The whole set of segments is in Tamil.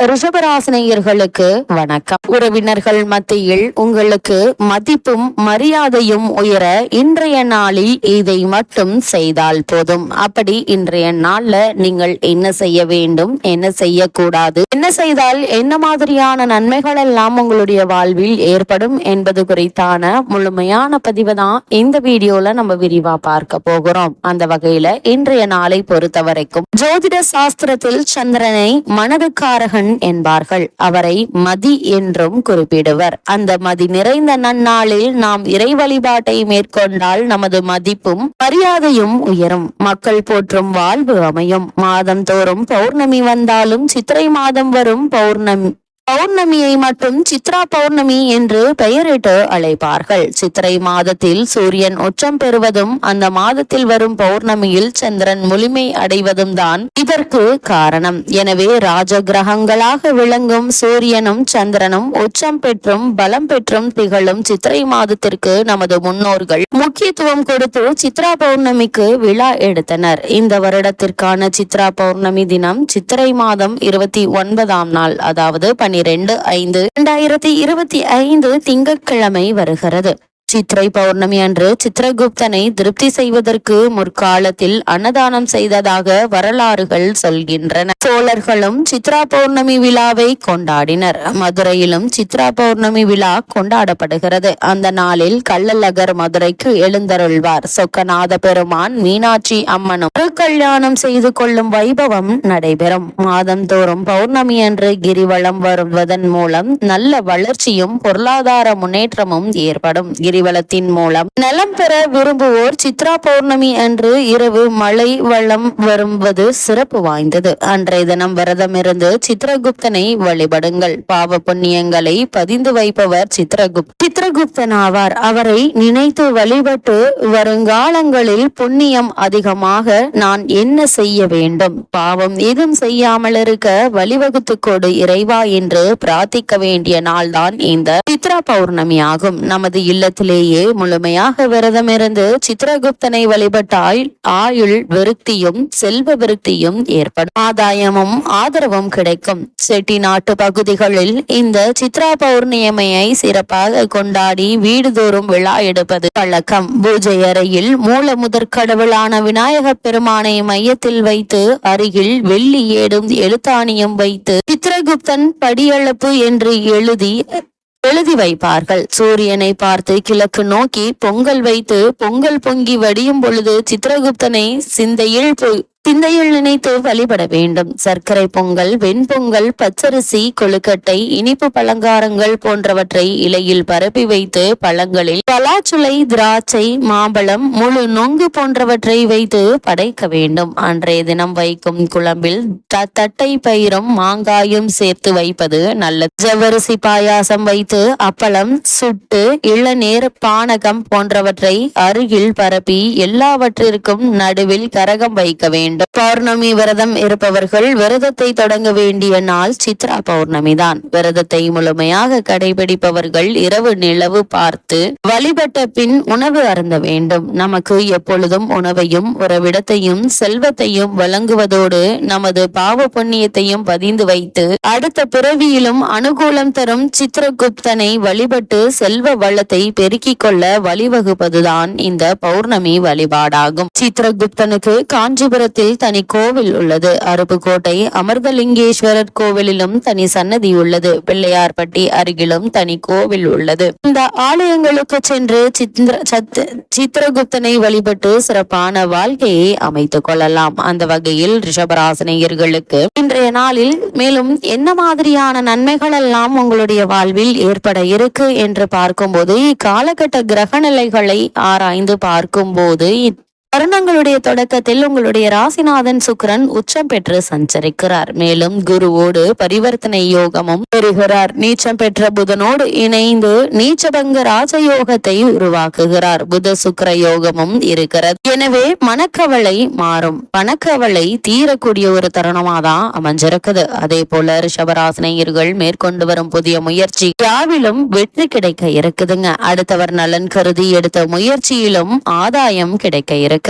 ரிஷபராசினியர்களுக்கு வணக்கம். உறவினர்கள் மத்தியில் உங்களுக்கு மதிப்பும் மரியாதையும் உயர இன்றைய நாளில் இதை மட்டும் செய்தால் போதும். அப்படி இன்றைய நாள்ல நீங்கள் என்ன செய்ய வேண்டும் என்ன செய்யக்கூடாது என்ன செய்தால் என்ன மாதிரியான நன்மைகள் எல்லாம் உங்களுடைய வாழ்வில் ஏற்படும் என்பது குறித்தான முழுமையான பதிவு தான் இந்த வீடியோல நம்ம விரிவா பார்க்க போகிறோம். அந்த வகையில இன்றைய நாளை பொறுத்த வரைக்கும் ஜோதிட சாஸ்திரத்தில் சந்திரனை மனதுக்காரகன் என்பார்கள். அவரை மதி என்றும் குறிப்பிடுவர். அந்த மதி நிறைந்த நன்னாளில் நாம் இறை வழிபாட்டை மேற்கொண்டால் நமது மதிப்பும் மரியாதையும் உயரும். மக்கள் போற்றும் வாழ்வு அமையும். மாதம் தோறும் பௌர்ணமி வந்தாலும் சித்திரை மாதம் வரும் பௌர்ணமி பௌர்ணமியை மட்டும் சித்ரா பௌர்ணமி என்று பெயரிட்டு அழைப்பார்கள். சித்திரை மாதத்தில் சூரியன் உச்சம் பெறுவதும் அந்த மாதத்தில் வரும் பௌர்ணமியில் சந்திரன் முழுமை அடைவதும் தான் இதற்கு காரணம். எனவே ராஜ கிரகங்களாக விளங்கும் சூரியனும் சந்திரனும் உச்சம் பெற்றும் பலம் பெற்றும் திகழும் சித்திரை மாதத்திற்கு நமது முன்னோர்கள் முக்கியத்துவம் கொடுத்து சித்ரா பௌர்ணமிக்கு விழா எடுத்தனர். இந்த வருடத்திற்கான சித்ரா பௌர்ணமி தினம் சித்திரை மாதம் இருபத்தி ஒன்பதாம் நாள் அதாவது பனி பனிரெண்டு ஐந்து இரண்டாயிரத்தி இருபத்தி ஐந்து திங்கட்கிழமை வருகிறது. சித்திரை பௌர்ணமி அன்று சித்திரகுப்தனை திருப்தி செய்வதற்கு முற்காலத்தில் அன்னதானம் செய்ததாக வரலாறுகள் சொல்கின்றன. சோழர்களும் சித்ரா பௌர்ணமி விழாவை கொண்டாடினர். மதுரையிலும் சித்ரா பௌர்ணமி விழா கொண்டாடப்படுகிறது. அந்த நாளில் கள்ளழகர் மதுரைக்கு எழுந்தருள்வார். சொக்கநாத பெருமான் மீனாட்சி அம்மனும் கல்யாணம் செய்து கொள்ளும் வைபவம் நடைபெறும். மாதந்தோறும் பௌர்ணமி அன்று கிரிவலம் வருவதன் மூலம் நல்ல வளர்ச்சியும் பொருளாதார முன்னேற்றமும் ஏற்படும். கிரிவலத்தின் மூலம் நலம் பெற விரும்புவோர் சித்ரா பௌர்ணமி அன்று இரவு மழை வளம் வருவது சிறப்பு வாய்ந்தது. அன்றைய தினம் விரதமிருந்து சித்ரகுப்தனை வழிபடுங்கள். பாவ புண்ணியங்களை பதிந்து வைப்பவர் சித்ரகுப்த சித்ரகுப்தன் ஆவார் அவரை நினைத்து வழிபட்டு வருங்காலங்களில் புண்ணியம் அதிகமாக நான் என்ன செய்ய வேண்டும்? பாவம் ஏதும் செய்யாமல் இருக்க வழிவகுத்து கொடு இறைவா என்று பிரார்த்திக்க வேண்டிய நாள்தான் இந்த சித்ரா பௌர்ணமி ஆகும் நமது இல்லத்தில் காலத்திலேயே முழுமையாக விரதமிருந்து சித்திரகுப்தனை வழிபட்டால் ஆயுள் விருத்தியும் செல்வ விருத்தியும் ஏற்படும். ஆதாயமும் ஆதரவும் கிடைக்கும். செட்டி நாட்டு பகுதிகளில் இந்த சித்ரா பௌர்ணியமையை சிறப்பாக கொண்டாடி வீடுதோறும் விழா எடுப்பது வழக்கம். பூஜை அறையில் மூல முதற் கடவுளான விநாயக பெருமானை மையத்தில் வைத்து அருகில் வெள்ளி ஏடும் எழுத்தாணியும் வைத்து சித்திரகுப்தன் படியளப்பு என்று எழுதி எழுதி வைப்பார்கள். சூரியனை பார்த்து கிழக்கு நோக்கி பொங்கல் வைத்து பொங்கல் பொங்கி வடியும் பொழுது சித்திரகுப்தனை சிந்தையில் சிந்தையில் நினைத்து வழிபட வேண்டும். சர்க்கரை பொங்கல் வெண்பொங்கல் பச்சரிசி கொழுக்கட்டை இனிப்பு பலங்காரங்கள் போன்றவற்றை இலையில் பரப்பி வைத்து பழங்களில் பலாச்சுளை திராட்சை மாம்பழம் முழு நொங்கு போன்றவற்றை வைத்து படைக்க வேண்டும். அன்றைய தினம் வைக்கும் குழம்பில் தட்டை பயிரும் மாங்காயும் சேர்த்து வைப்பது நல்லது. ஜவ்வரிசி பாயாசம் வைத்து அப்பளம் சுட்டு இளநீர் பானகம் போன்றவற்றை அருகில் பரப்பி எல்லாவற்றிற்கும் நடுவில் கரகம் வைக்க வேண்டும். வேண்டும் பௌர்ணமி விரதம் இருப்பவர்கள் விரதத்தை தொடங்க வேண்டிய நாள் சித்ரா பௌர்ணமி தான். விரதத்தை முழுமையாக கடைபிடிப்பவர்கள் இரவு நிலவு பார்த்து வழிபட்ட பின் உணவு அருந்த வேண்டும். நமக்கு எப்பொழுதும் உணவையும் உறவிடத்தையும் செல்வத்தையும் வழங்குவதோடு நமது பாவ புண்ணியத்தையும் பதிந்து வைத்து அடுத்த பிறவியிலும் அனுகூலம் தரும் சித்திரகுப்தனை வழிபட்டு செல்வ வளத்தை பெருக்கிக் கொள்ள வழிவகுப்பதுதான் இந்த பௌர்ணமி வழிபாடாகும். சித்திரகுப்தனுக்கு காஞ்சிபுரத்தில் கோவில் தனி கோவில் உள்ளது. அருப்புக்கோட்டை அமிர்தலிங்கேஸ்வரர் கோவிலிலும் தனி சன்னதி உள்ளது. பிள்ளையார்பட்டி அருகிலும் தனி கோவில் உள்ளது. இந்த ஆலயங்களுக்கு சென்று சித்திர சித்திரகுப்தனை வழிபட்டு சிறப்பான வாழ்க்கையை அமைத்துக் கொள்ளலாம். அந்த வகையில் ரிஷபராசனையர்களுக்கு இன்றைய நாளில் மேலும் என்ன மாதிரியான நன்மைகள் எல்லாம் உங்களுடைய வாழ்வில் ஏற்பட இருக்கு என்று பார்க்கும்போது இக்காலகட்ட கிரக நிலைகளை ஆராய்ந்து பார்க்கும்போது தருணங்களுடைய தொடக்கத்தில் உங்களுடைய ராசிநாதன் சுக்கரன் உச்சம் பெற்று சஞ்சரிக்கிறார். மேலும் குருவோடு பரிவர்த்தனை யோகமும் பெறுகிறார். நீச்சம் பெற்ற புதனோடு இணைந்து நீச்சபங்க ராஜயோகத்தை உருவாக்குகிறார். புத சுக்கர யோகமும் இருக்கிறது. எனவே மனக்கவலை மாறும். பணக்கவலை தீரக்கூடிய ஒரு தருணமா தான் அமைஞ்சிருக்குது. அதே போல ரிஷபராசினியர்கள் மேற்கொண்டு வரும் புதிய முயற்சி யாவிலும் வெற்றி கிடைக்க இருக்குதுங்க. அடுத்தவர் நலன் கருதி எடுத்த முயற்சியிலும் ஆதாயம் கிடைக்க இருக்கு.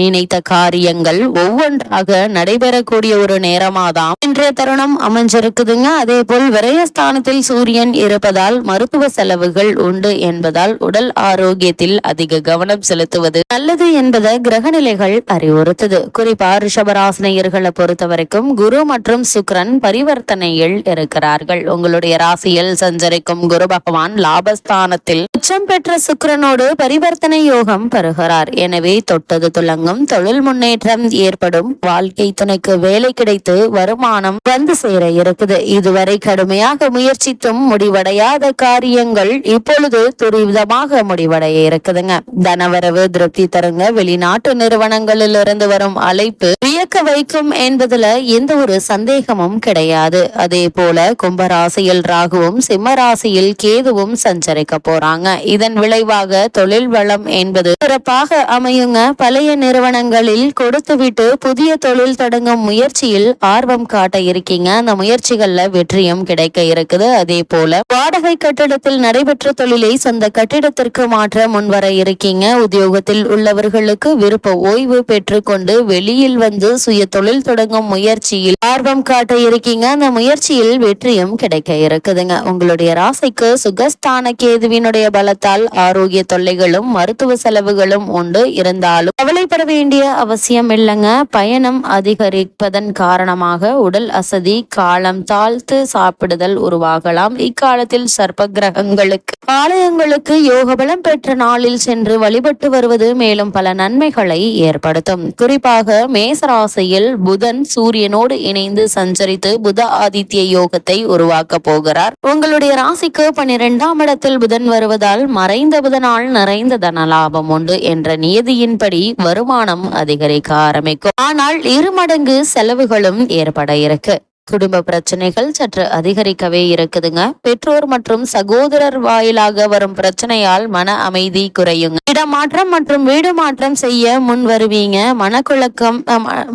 நினைத்த காரியங்கள் ஒவ்வொன்றாக நடைபெறக்கூடிய ஒரு நேரமாதான் இன்றைய தருணம் அமைஞ்சிருக்குதுங்க. அதே போல் விரயஸ்தானத்தில் சூரியன் இருப்பதால் மருத்துவ செலவுகள் உண்டு என்பதால் உடல் ஆரோக்கியத்தில் அதிக கவனம் செலுத்துவது நல்லது என்பதை கிரகநிலைகள் அறிவுறுத்தது. குறிப்பா ரிஷபராசினியர்களை பொறுத்த வரைக்கும் குரு மற்றும் சுக்ரன் பரிவர்த்தனையில் இருக்கிறார்கள். உங்களுடைய ராசியில் சஞ்சரிக்கும் குரு பகவான் லாபஸ்தானத்தில் உச்சம் பெற்ற சுக்ரனோடு பரிவர்த்தனை யோகம் பெறுகிறார். எனவே தொட்டது தொடங்கும் தொழில் முன்னேற்றம் ஏற்படும். வாழ்க்கை துணைக்கு வேலை கிடைத்து வருமானம் வந்து சேர இருக்குது. இதுவரை கடுமையாக முயற்சித்தும் முடிவடையாத காரியங்கள் இப்பொழுது துரிதமாக முடிவடைய இருக்குதுங்க. தனவரவு திருப்தி தருங்க. வெளிநாட்டு நிறுவனங்களில் இருந்து வரும் அழைப்பு வியக்க வைக்கும் என்பதுல எந்த ஒரு சந்தேகமும் கிடையாது. அதே போல கும்பராசியில் ராகுவும் சிம்மராசியில் கேதுவும் சஞ்சரிக்க போறாங்க. இதன் விளைவாக தொழில் வளம் என்பது சிறப்பாக அமையுங்க. பழைய நிறுவனங்களில் கொடுத்துவிட்டு புதிய தொழில் தொடங்கும் முயற்சியில் ஆர்வம் காட்ட இருக்கீங்க. அந்த முயற்சிகள்ல வெற்றியும் கிடைக்க இருக்குது. அதே போல வாடகை கட்டிடத்தில் நடைபெற்ற தொழிலை சொந்த கட்டிடத்திற்கு மாற்ற முன்வர இருக்கீங்க. உத்தியோகத்தில் உள்ளவர்களுக்கு விருப்ப ஓய்வு பெற்றுக்கொண்டு வெளியில் வந்து சுய தொழில் தொடங்கும் முயற்சியில் ஆர்வம் காட்ட இருக்கீங்க. அந்த முயற்சியில் வெற்றியும் கிடைக்க இருக்குதுங்க. உங்களுடைய ராசிக்கு சுகஸ்தான கேதுவினுடைய பலத்தால் ஆரோக்கிய தொல்லைகளும் மருத்துவ செலவுகள் செலவுகளும் உண்டு இருந்தாலும் கவலைப்பட வேண்டிய அவசியம் இல்லைங்க. பயணம் அதிகரிப்பதன் காரணமாக உடல் அசதி காலம் தாழ்த்து சாப்பிடுதல் உருவாகலாம். இக்காலத்தில் சர்ப்ப கிரகங்களுக்கு ஆலயங்களுக்கு யோகபலம் பெற்ற நாளில் சென்று வழிபட்டு வருவது மேலும் பல நன்மைகளை ஏற்படுத்தும். குறிப்பாக மேசராசியில் புதன் சூரியனோடு இணைந்து சஞ்சரித்து புத ஆதித்ய யோகத்தை உருவாக்க போகிறார். உங்களுடைய ராசிக்கு பன்னிரெண்டாம் இடத்தில் புதன் வருவதால் மறைந்த புதனால் நிறைந்த தன லாபம் உண்டு. என்ற நியதியின்படி வருமானம் அதிகரிக்க ஆரம்பிக்கும். ஆனால் இருமடங்கு செலவுகளும் ஏற்பட இருக்கு. குடும்ப பிரச்சனைகள் சற்று அதிகரிக்கவே இருக்குதுங்க. பெற்றோர் மற்றும் சகோதரர் வாயிலாக வரும் பிரச்சனையால் மன அமைதி குறையுங்க. இடமாற்றம் மற்றும் வீடு மாற்றம் செய்ய முன் வருவீங்க. மனக்குழக்கம்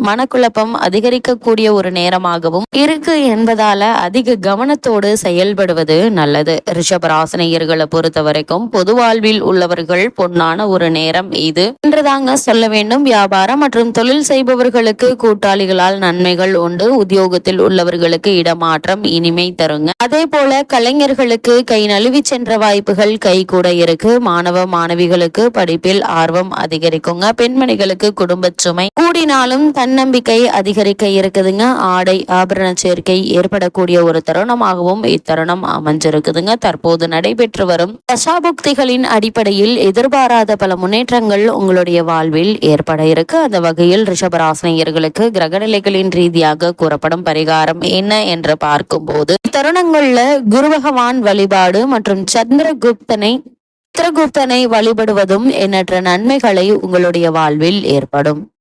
மனக்குழப்பம் அதிகரிக்கக்கூடிய ஒரு நேரமாகவும் இருக்கு என்பதால அதிக கவனத்தோடு செயல்படுவது நல்லது. ரிஷபராசனையர்களை பொறுத்த வரைக்கும் பொது வாழ்வில் உள்ளவர்கள் பொன்னான ஒரு நேரம் இது. என்றுதாங்க சொல்ல வேண்டும். வியாபாரம் மற்றும் தொழில் செய்பவர்களுக்கு கூட்டாளிகளால் நன்மைகள் உண்டு. உத்தியோகத்தில் உள்ள உள்ளவர்களுக்கு இடமாற்றம் இனிமை தருங்க. அதே போல கலைஞர்களுக்கு கை நழுவி சென்ற வாய்ப்புகள் கை கூட இருக்கு. மாணவ மாணவிகளுக்கு படிப்பில் ஆர்வம் அதிகரிக்குங்க. பெண்மணிகளுக்கு குடும்ப சுமை கூடினாலும் தன்னம்பிக்கை அதிகரிக்க இருக்குதுங்க. ஆடை ஆபரண சேர்க்கை ஏற்படக்கூடிய ஒரு தருணமாகவும் இத்தருணம் அமைஞ்சிருக்குதுங்க. தற்போது நடைபெற்று வரும் தசாபுக்திகளின் அடிப்படையில் எதிர்பாராத பல முன்னேற்றங்கள் உங்களுடைய வாழ்வில் ஏற்பட இருக்கு. அந்த வகையில் ரிஷபராசினியர்களுக்கு கிரகநிலைகளின் ரீதியாக கூறப்படும் பரிகாரம் பரிகாரம் என்ன என்று பார்க்கும்போது தருணங்கள்ல குரு பகவான் வழிபாடு மற்றும் சந்திரகுப்தனை சந்திரகுப்தனை வழிபடுவதும் எண்ணற்ற நன்மைகளை உங்களுடைய வாழ்வில் ஏற்படும்.